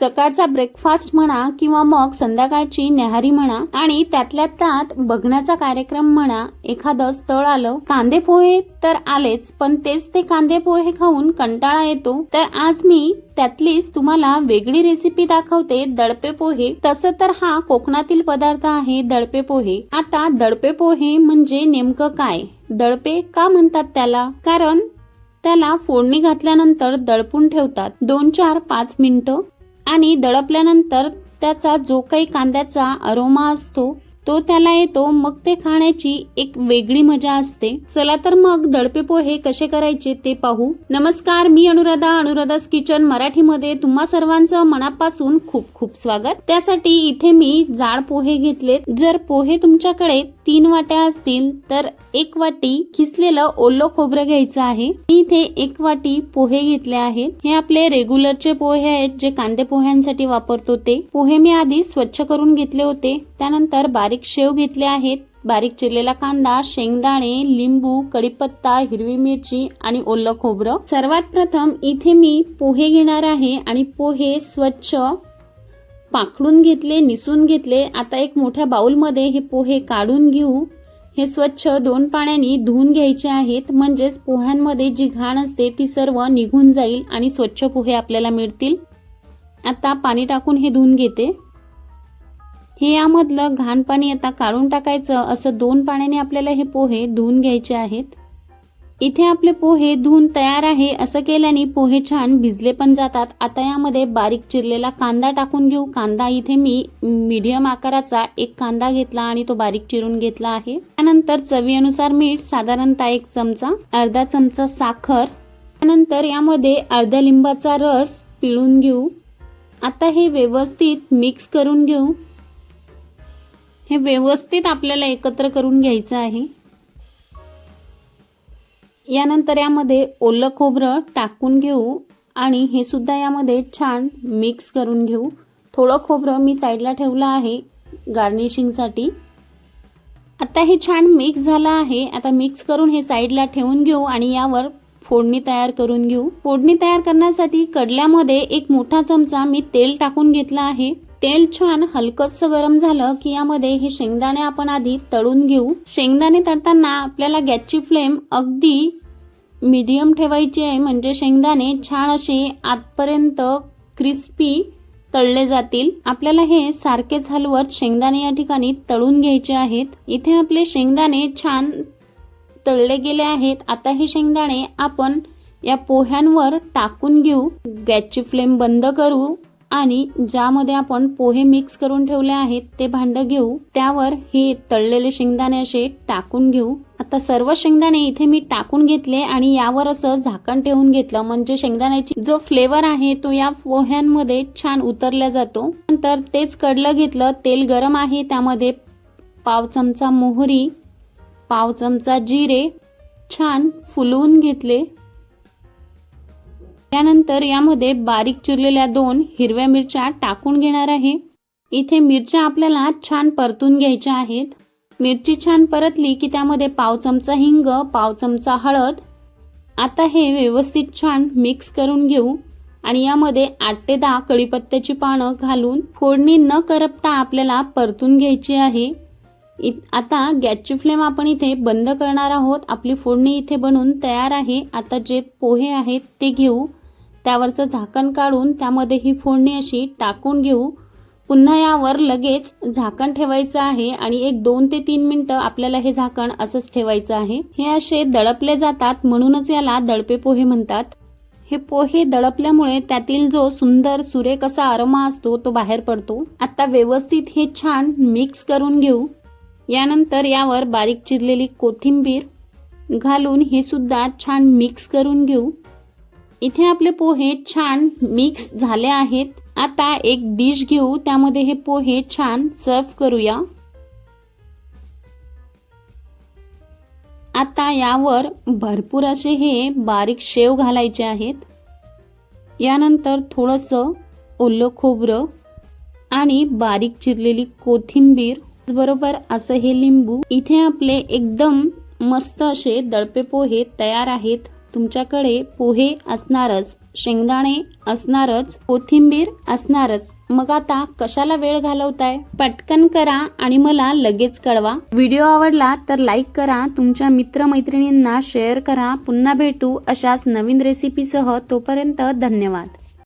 सकाळचा ब्रेकफास्ट म्हणा किंवा मग संध्याकाळची न्याहारी म्हणा आणि त्यातल्या त्यात बघण्याचा कार्यक्रम म्हणा एखादं स्थळ आलं कांदे पोहे तर आलेच पण तेच ते कांदे पोहे खाऊन कंटाळा येतो. तर आज मी त्यातलीच तुम्हाला वेगळी रेसिपी दाखवते दडपे पोहे. तसं तर हा कोकणातील पदार्थ आहे दडपे पोहे. आता दडपे पोहे म्हणजे नेमकं काय? दडपे का म्हणतात त्याला? कारण त्याला फोडणी घातल्यानंतर दडपून ठेवतात. दोन चार पाच मिनिटं. आणि दडपल्यानंतर त्याचा जो काही कांद्याचा अरोमा असतो तो त्याला येतो मग ते खाण्याची एक वेगळी मजा असते. चला तर मग दडपे पोहे कसे करायचे ते पाहू. नमस्कार मी अनुराधा अनुराधास किचन मराठीमध्ये तुम्हा सर्वांचं मनापासून खूप खूप स्वागत. त्यासाठी इथे मी जाड पोहे घेतलेत. जर पोहे तुमच्याकडे तीन वाट्या असतील तर एक वाटी खिसलेलं ओलं खोबरं घ्यायचं आहे. मी इथे एक वाटी पोहे घेतले आहेत. हे आपले रेग्युलरचे पोहे आहेत जे कांदे पोह्यांसाठी वापरतो ते. पोहे मी आधी स्वच्छ करून घेतले होते. त्यानंतर बारीक शेव घेतले आहेत. बारीक चिरलेला कांदा शेंगदाणे लिंबू कढीपत्ता हिरवी मिरची आणि ओलं खोबरं. सर्वात प्रथम इथे मी पोहे घेणार आहे आणि पोहे स्वच्छ पाकडून घेतले निसून घेतले. आता एक मोठ्या बाऊलमध्ये हे पोहे काढून घेऊ. हे स्वच्छ दोन पाण्याने धुवून घ्यायचे आहेत. म्हणजेच पोह्यांमध्ये जी घाण असते ती सर्व निघून जाईल आणि स्वच्छ पोहे आपल्याला मिळतील. आता पाणी टाकून हे धुवून घेते. हे यामधलं घाण पाणी आता काढून टाकायचं असं दोन पाण्याने आपल्याला हे पोहे धुवून घ्यायचे आहेत. इथे आपले पोहे धुवून तयार आहे असं केल्याने पोहे छान भिजले पण जातात. आता यामध्ये बारीक चिरलेला कांदा टाकून घेऊ. कांदा इथे मी मीडियम आकाराचा एक कांदा घेतला आणि तो बारीक चिरून घेतला आहे. त्यानंतर चवीनुसार मीठ साधारणतः एक चमचा अर्धा चमचा साखर. त्यानंतर यामध्ये अर्ध्या लिंबाचा रस पिळून घेऊ. आता हे व्यवस्थित मिक्स करून घेऊ. हे व्यवस्थित आपल्याला एकत्र करून घ्यायचं आहे. यानंतर यामध्ये ओलं खोबरं टाकून घेऊ आणि हे सुद्धा यामध्ये छान मिक्स करून घेऊ. थोडं खोबरं मी साईडला ठेवलं आहे गार्निशिंगसाठी आता हे छान मिक्स झालं आहे. आता मिक्स करून हे साईडला ठेवून घेऊ आणि यावर फोडणी तयार करून घेऊ. फोडणी तयार करण्यासाठी कडल्यामध्ये एक मोठा चमचा मी तेल टाकून घेतला आहे. तेल छान हलकस गरम झालं की यामध्ये हे शेंगदाणे आपण आधी तळून घेऊ. शेंगदाणे तळताना आपल्याला गॅसची फ्लेम अगदी मीडियम ठेवायची आहे. म्हणजे शेंगदाणे छान असे आतपर्यंत क्रिस्पी तळले जातील. आपल्याला हे सारखेच हलवत शेंगदाणे या ठिकाणी तळून घ्यायचे आहेत. इथे आपले शेंगदाणे छान तळले गेले आहेत. आता हे शेंगदाणे आपण या पोह्यांवर टाकून घेऊ. गॅसची फ्लेम बंद करू. आणि ज्यामध्ये आपण पोहे मिक्स करून ठेवले आहेत ते भांडं घेऊ त्यावर हे तळलेले शेंगदाणे असे टाकून घेऊ. आता सर्व शेंगदाणे इथे मी टाकून घेतले आणि यावर असं झाकण ठेवून घेतलं. म्हणजे शेंगदाण्याची जो फ्लेवर आहे तो या पोह्यांमध्ये छान उतरला जातो. नंतर तेच कडलं घेतलं. तेल गरम आहे त्यामध्ये पाव चमचा मोहरी पाव चमचा जिरे छान फुलवून घेतले. त्यानंतर यामध्ये बारीक चिरलेल्या दोन हिरव्या मिरच्या टाकून घेणार आहे. इथे मिरच्या आपल्याला छान परतून घ्यायच्या आहेत. मिरची छान परतली की त्यामध्ये पाव चमचा हिंग पाव चमचा हळद. आता हे व्यवस्थित छान मिक्स करून घेऊ आणि यामध्ये आठ ते दहा कढीपत्त्याची पानं घालून फोडणी न करपता आपल्याला परतून घ्यायची आहे. इ आता गॅसची फ्लेम आपण इथे बंद करणार आहोत. आपली फोडणी इथे बनवून तयार आहे. आता जे पोहे आहेत ते घेऊ. त्यावरचं झाकण काढून त्यामध्ये ही फोडणी अशी टाकून घेऊ. पुन्हा यावर लगेच झाकण ठेवायचं आहे आणि एक दोन ते तीन मिनटं आपल्याला हे झाकण असंच ठेवायचं आहे. हे असे दडपले जातात म्हणूनच याला दडपे पोहे म्हणतात. हे पोहे दडपल्यामुळे त्यातील जो सुंदर सुरेख असा अरमा असतो तो बाहेर पडतो. आता व्यवस्थित हे छान मिक्स करून घेऊ. यानंतर यावर बारीक चिरलेली कोथिंबीर घालून हे सुद्धा छान मिक्स करून घेऊ. इथे आपले पोहे छान मिक्स झाले आहेत. आता एक डिश घेऊ त्यामध्ये हे पोहे छान सर्व करूया. आता यावर भरपूर असे हे बारीक शेव घालायचे आहेत. यानंतर थोडंसं ओलं खोबरं आणि बारीक चिरलेली कोथिंबीर बरोबर असं हे लिंबू. इथे आपले एकदम मस्त असे दडपे पोहे तयार आहेत. तुमच्याकडे पोहे असणारच शेंगदाणे असणारच कोथिंबीर असणारच. मग आता कशाला वेळ घालवताय? पटकन करा आणि मला लगेच कळवा. व्हिडिओ आवडला तर लाईक करा तुमच्या मित्रमैत्रिणींना शेअर करा. पुन्हा भेटू अशाच नवीन रेसिपीसह तोपर्यंत धन्यवाद.